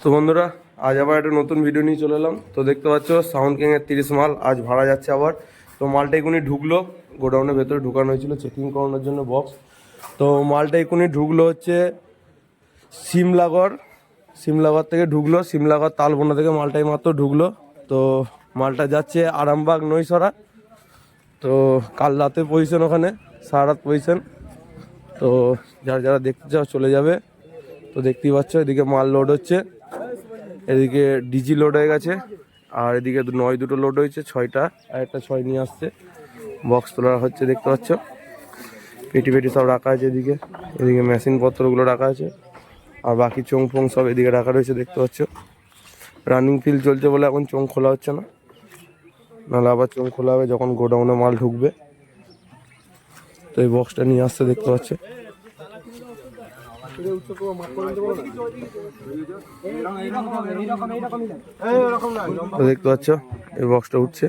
তো বন্ধুরা, আজ আবার একটা নতুন ভিডিও নিয়ে চলে এলাম। তো দেখতে পাচ্ছ সাউন্ড কিংয়ের তিরিশ মাল আজ ভাড়া যাচ্ছে আবার। তো মালটা এখুনি ঢুকলো, গোডাউনের ভেতরে ঢুকানো হয়েছিল চেকিং করানোর জন্য বক্স তো মালটা এখুনি ঢুকলো হচ্ছে সিমলাগড় সিমলাগড় থেকে ঢুকলো সিমলাগড় তালবোনা থেকে মালটাই মাত্র ঢুকলো। তো মালটা যাচ্ছে আরামবাগ, নৈসরা। তো কাল রাতে পজিশন ওখানে সারা রাত পজিশন তো যারা যারা দেখতে চাও চলে যাবে। তো দেখতেই পাচ্ছ, এদিকে মাল লোড হচ্ছে। এদিকে ডিজি লোড হয়ে গেছে, আর এদিকে নয় দুটো লোড হয়েছে, ছয়টা, আর একটা ছয় নিয়ে আসছে। বক্স তোলা হচ্ছে, দেখতে পাচ্ছ? পেটি পেটি সব রাখা আছে এদিকে। এদিকে মেশিন পত্রগুলো রাখা আছে, আর বাকি চোং ফোং সব এদিকে রাখা রয়েছে, দেখতে পাচ্ছ? রানিং ফিল চলছে বলে এখন চোং খোলা হচ্ছে না। নাহলে আবার চোং খোলা হবে যখন গোডাউনে মাল ঢুকবে। তো এই বক্সটা নিয়ে আসতে দেখতে পাচ্ছ? দেখতে পাচ্ছ, এই বক্সটা উঠছে।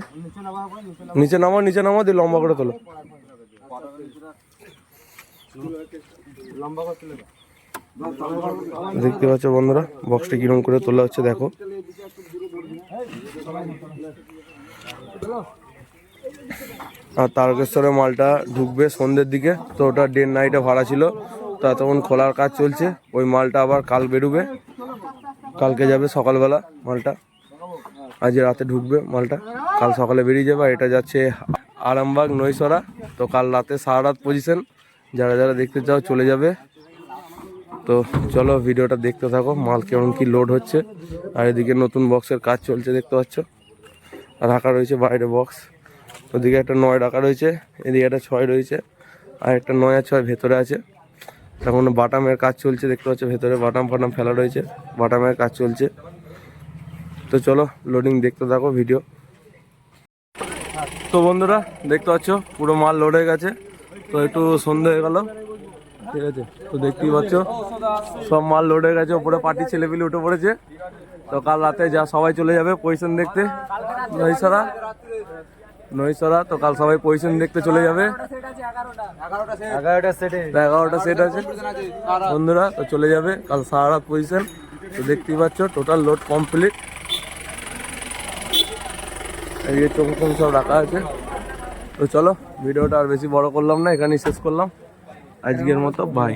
নিচে নামো নিচে নামা দিয়ে লম্বা করে তোলো। দেখতে পাচ্ছ বন্ধুরা বক্সটা কিরম করে তোলা হচ্ছে, দেখো। আর তারকেশ্বরের মালটা ঢুকবে সন্ধ্যের দিকে, তো ওটা ডে নাইটে ভাড়া ছিল। তা তখন খোলার কাজ চলছে। ওই মালটা আবার কাল বেরোবে। কালকে যাবে সকালবেলা মালটা। আজ রাতে ঢুকবে মালটা। কাল সকালে বেরিয়ে যাবে। এটা যাচ্ছে আরামবাগ নৈসরা। তো কাল রাতে সারা রাত পজিশন যারা যারা দেখতে চাও চলে যাবে। তো চলো ভিডিওটা দেখতে থাকো। মাল কেমন কি লোড হচ্ছে। আর এদিকে নতুন বক্সের কাজ চলছে দেখতে পাচ্ছ। রাখা রয়েছে বাইরে বক্স ওদিকে একটা নয় রাখা রয়েছে। এদিকে একটা ছয় রয়েছে। আর একটা নয় আর ছয় ভেতরে আছে। এখন বাটামের কাজ চলছে, দেখতে পাচ্ছ ভেতরে বাটাম ফাটাম ফেলা রয়েছে, বাটামের কাজ চলছে। তো চলো লোডিং দেখতে থাকো ভিডিও তো বন্ধুরা, দেখতে পাচ্ছ, পুরো মাল লোড হয়ে গেছে। তো একটু সন্ধে হয়ে গেল। ঠিক আছে, তো দেখতেই পাচ্ছ, সব মাল লোড হয়ে গেছে ওপরে পার্টি ছেলেপিলে উঠে পড়েছে। তো কাল রাতে যা সবাই চলে যাবে পজিশন দেখতে। নৈসরা নৈসরা তো কাল সবাই পজিশন দেখতে চলে যাবে। এগারোটা সেটে আছে। বন্ধুরা তো চলে যাবে কাল সারা রাত পজিশন তো দেখতেই পাচ্ছ টোটাল লোড কমপ্লিট এই চোখ সব রাখা আছে। তো চলো ভিডিওটা আর বেশি বড় করলাম না এখানেই শেষ করলাম। আজকের মতো বাই